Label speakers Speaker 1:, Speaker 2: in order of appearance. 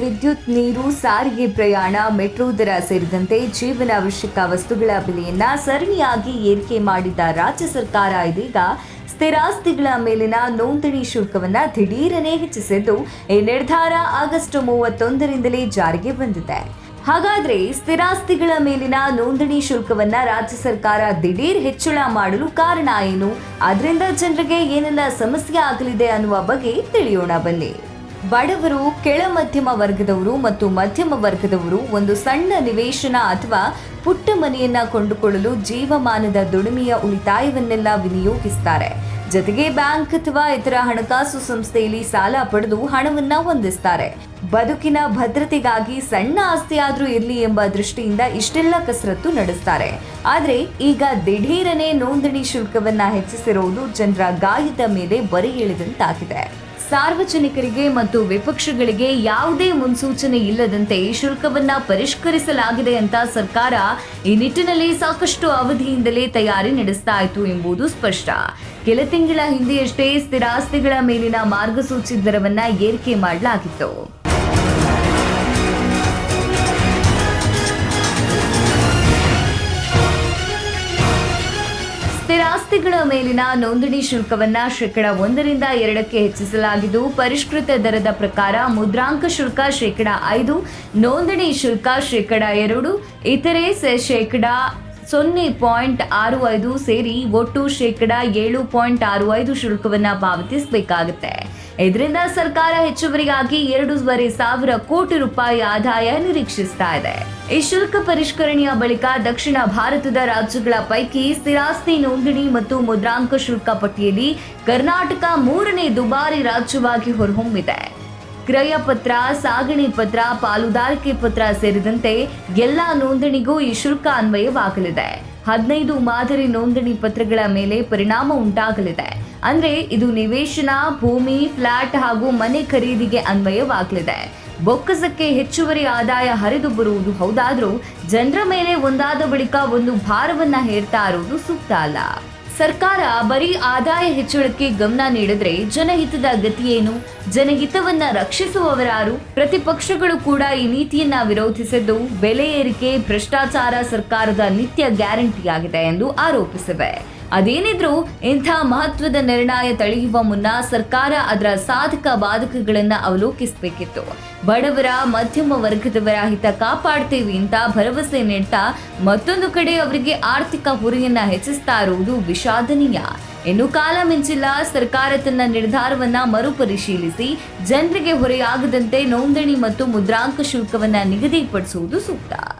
Speaker 1: ವಿದ್ಯುತ್, ನೀರು, ಸಾರಿಗೆ ಪ್ರಯಾಣ, ಮೆಟ್ರೋ ದರ ಸೇರಿದಂತೆ ಜೀವನಾವಶ್ಯಕ ವಸ್ತುಗಳ ಬೆಲೆಯನ್ನ ಸರಣಿಯಾಗಿ ಏರಿಕೆ ಮಾಡಿದ್ದ ರಾಜ್ಯ ಸರ್ಕಾರ ಇದೀಗ ಸ್ಥಿರಾಸ್ತಿಗಳ ಮೇಲಿನ ನೋಂದಣಿ ಶುಲ್ಕವನ್ನು ದಿಢೀರನೆ ಹೆಚ್ಚಿಸಿದ್ದು, ಈ ನಿರ್ಧಾರ ಆಗಸ್ಟ್ ಮೂವತ್ತೊಂದರಿಂದಲೇ ಜಾರಿಗೆ ಬಂದಿದೆ. ಹಾಗಾದ್ರೆ ಸ್ಥಿರಾಸ್ತಿಗಳ ಮೇಲಿನ ನೋಂದಣಿ ಶುಲ್ಕವನ್ನ ರಾಜ್ಯ ಸರ್ಕಾರ ದಿಢೀರ್ ಹೆಚ್ಚಳ ಮಾಡಲು ಕಾರಣ ಏನು? ಅದರಿಂದ ಜನರಿಗೆ ಏನೆಲ್ಲ ಸಮಸ್ಯೆ ಆಗಲಿದೆ ಅನ್ನುವ ಬಗ್ಗೆ ತಿಳಿಯೋಣ ಬನ್ನಿ. ಬಡವರು, ಕೆಳ ಮಧ್ಯಮ ವರ್ಗದವರು ಮತ್ತು ಮಧ್ಯಮ ವರ್ಗದವರು ಒಂದು ಸಣ್ಣ ನಿವೇಶನ ಅಥವಾ ಪುಟ್ಟ ಮನೆಯನ್ನ ಕೊಂಡುಕೊಳ್ಳಲು ಜೀವಮಾನದ ದುಡಿಮೆಯ ಉಳಿತಾಯವನ್ನೆಲ್ಲ ವಿನಿಯೋಗಿಸ್ತಾರೆ. ಜೊತೆಗೆ ಬ್ಯಾಂಕ್ ಅಥವಾ ಇತರ ಹಣಕಾಸು ಸಂಸ್ಥೆಯಲ್ಲಿ ಸಾಲ ಪಡೆದು ಹಣವನ್ನ ಹೊಂದಿಸ್ತಾರೆ. ಬದುಕಿನ ಭದ್ರತೆಗಾಗಿ ಸಣ್ಣ ಆಸ್ತಿಯಾದರೂ ಇರಲಿ ಎಂಬ ದೃಷ್ಟಿಯಿಂದ ಇಷ್ಟೆಲ್ಲ ಕಸರತ್ತು ನಡೆಸ್ತಾರೆ. ಆದರೆ ಈಗ ದಿಢೀರನೆ ನೋಂದಣಿ ಶುಲ್ಕವನ್ನ ಹೆಚ್ಚಿಸಿರುವುದು ಜನರ ಗಾಯದ ಮೇಲೆ ಬರಿ ಎಳೆದಂತಾಗಿದೆ ಸಾರ್ವಜನಿಕರಿಗೆ ಮತ್ತು ವಿಪಕ್ಷಗಳಿಗೆ ಯಾವುದೇ ಮುನ್ಸೂಚನೆ ಇಲ್ಲದಂತೆ ಶುಲ್ಕವನ್ನ ಪರಿಷ್ಕರಿಸಲಾಗಿದೆ ಅಂತ ಸರ್ಕಾರ ಈ ನಿಟ್ಟಿನಲ್ಲಿ ಸಾಕಷ್ಟು ಅವಧಿಯಿಂದಲೇ ತಯಾರಿ ನಡೆಸ್ತಾ ಇತ್ತು ಎಂಬುದು ಸ್ಪಷ್ಟ. ಕೆಲ ತಿಂಗಳ ಹಿಂದೆಯಷ್ಟೇ ಸ್ಥಿರಾಸ್ತಿಗಳ ಮೇಲಿನ ಮಾರ್ಗಸೂಚಿ ದರವನ್ನ ಏರಿಕೆ ಮಾಡಲಾಗಿತ್ತು. ಸ್ಥಿರಾಸ್ತಿಗಳ ಮೇಲಿನ ನೋಂದಣಿ ಶುಲ್ಕವನ್ನ ಶೇಕಡ ಒಂದರಿಂದ ಎರಡಕ್ಕೆ ಹೆಚ್ಚಿಸಲಾಗಿದ್ದು, ಪರಿಷ್ಕೃತ ದರದ ಪ್ರಕಾರ ಮುದ್ರಾಂಕ ಶುಲ್ಕ ಶೇಕಡ ಐದು, ನೋಂದಣಿ ಶುಲ್ಕ ಶೇಕಡ ಎರಡು, ಇತರೆ ಶೇಕಡ ಸೊನ್ನೆ ಪಾಯಿಂಟ್ ಆರು ಐದು ಸೇರಿ ಒಟ್ಟು ಶೇಕಡ ಏಳು ಪಾಯಿಂಟ್ ಆರು ಐದು ಶುಲ್ಕವನ್ನ ಪಾವತಿಸಬೇಕಾಗುತ್ತೆ. ಇದರಿಂದ ಸರ್ಕಾರ ಹೆಚ್ಚುವರಿಗಾಗಿ ಎರಡೂವರೆ ಸಾವಿರ ಕೋಟಿ ರೂಪಾಯಿ ಆದಾಯ ನಿರೀಕ್ಷಿಸ್ತಾ ಇದೆ. ಈ ಶುಲ್ಕ ಪರಿಷ್ಕರಣೆಯ ಬಳಿಕ ದಕ್ಷಿಣ ಭಾರತದ ರಾಜ್ಯಗಳ ಪೈಕಿ ಸ್ಥಿರಾಸ್ತಿ ನೋಂದಣಿ ಮತ್ತು ಮುದ್ರಾಂಕ ಶುಲ್ಕ ಪಟ್ಟಿಯಲ್ಲಿ ಕರ್ನಾಟಕ ಮೂರನೇ ದುಬಾರಿ ರಾಜ್ಯವಾಗಿ ಹೊರಹೊಮ್ಮಿದೆ. ಕ್ರಯ ಪತ್ರ, ಸಾಗಣೆ ಪತ್ರ, ಪಾಲುದಾರಿಕೆ ಪತ್ರ ಸೇರಿದಂತೆ ಎಲ್ಲಾ ನೋಂದಣಿಗೂ ಈ ಶುಲ್ಕ ಅನ್ವಯವಾಗಲಿದೆ. ಹದಿನೈದು ಮಾದರಿ ನೋಂದಣಿ ಪತ್ರಗಳ ಮೇಲೆ ಪರಿಣಾಮ ಉಂಟಾಗಲಿದೆ. ಅಂದ್ರೆ ಇದು ನಿವೇಶನ, ಭೂಮಿ, ಫ್ಲಾಟ್ ಹಾಗೂ ಮನೆ ಖರೀದಿಗೆ ಅನ್ವಯವಾಗಲಿದೆ. ಬೊಕ್ಕಸಕ್ಕೆ ಹೆಚ್ಚುವರಿ ಆದಾಯ ಹರಿದು ಬರುವುದು ಹೌದಾದರೂ ಜನರ ಮೇಲೆ ಒಂದಾದ ಬಳಿಕ ಒಂದು ಭಾರವನ್ನ ಹೇರ್ತಾ ಇರುವುದು ಸೂಕ್ತ ಅಲ್ಲ. ಸರ್ಕಾರ ಬರೀ ಆದಾಯ ಹೆಚ್ಚಳಕ್ಕೆ ಗಮನ ನೀಡಿದ್ರೆ ಜನಹಿತದ ಗತಿಯೇನು ಜನಹಿತವನ್ನ ರಕ್ಷಿಸುವವರಾರು? ಪ್ರತಿಪಕ್ಷಗಳು ಕೂಡ ಈ ನೀತಿಯನ್ನ ವಿರೋಧಿಸಿದ್ದು ಬೆಲೆ ಏರಿಕೆ, ಭ್ರಷ್ಟಾಚಾರ ಸರ್ಕಾರದ ನಿತ್ಯ ಗ್ಯಾರಂಟಿಯಾಗಿದೆ ಎಂದು ಆರೋಪಿಸಿವೆ. ಅದೇನಿದ್ರೂ ಇಂಥ ಮಹತ್ವದ ನಿರ್ಣಯ ತಳೆಯುವ ಮುನ್ನ ಸರ್ಕಾರ ಅದರ ಸಾಧಕ ಬಾಧಕಗಳನ್ನ ಅವಲೋಕಿಸಬೇಕಿತ್ತು. ಬಡವರ, ಮಧ್ಯಮ ವರ್ಗದವರ ಹಿತ ಕಾಪಾಡ್ತೀವಿ ಅಂತ ಭರವಸೆ ನೀಡ್ತಾ ಮತ್ತೊಂದು ಕಡೆ ಅವರಿಗೆ ಆರ್ಥಿಕ ಹುರಿಯನ್ನ ಹೆಚ್ಚಿಸ್ತಾ ಇರುವುದು ವಿಷಾದನೀಯ. ಇನ್ನು ಕಾಲ ಮಿಂಚಿಲ್ಲ, ಸರ್ಕಾರ ತನ್ನ ನಿರ್ಧಾರವನ್ನ ಮರುಪರಿಶೀಲಿಸಿ ಜನರಿಗೆ ಹೊರೆಯಾಗದಂತೆ ನೋಂದಣಿ ಮತ್ತು ಮುದ್ರಾಂಕ ಶುಲ್ಕವನ್ನ ನಿಗದಿಪಡಿಸುವುದು ಸೂಕ್ತ.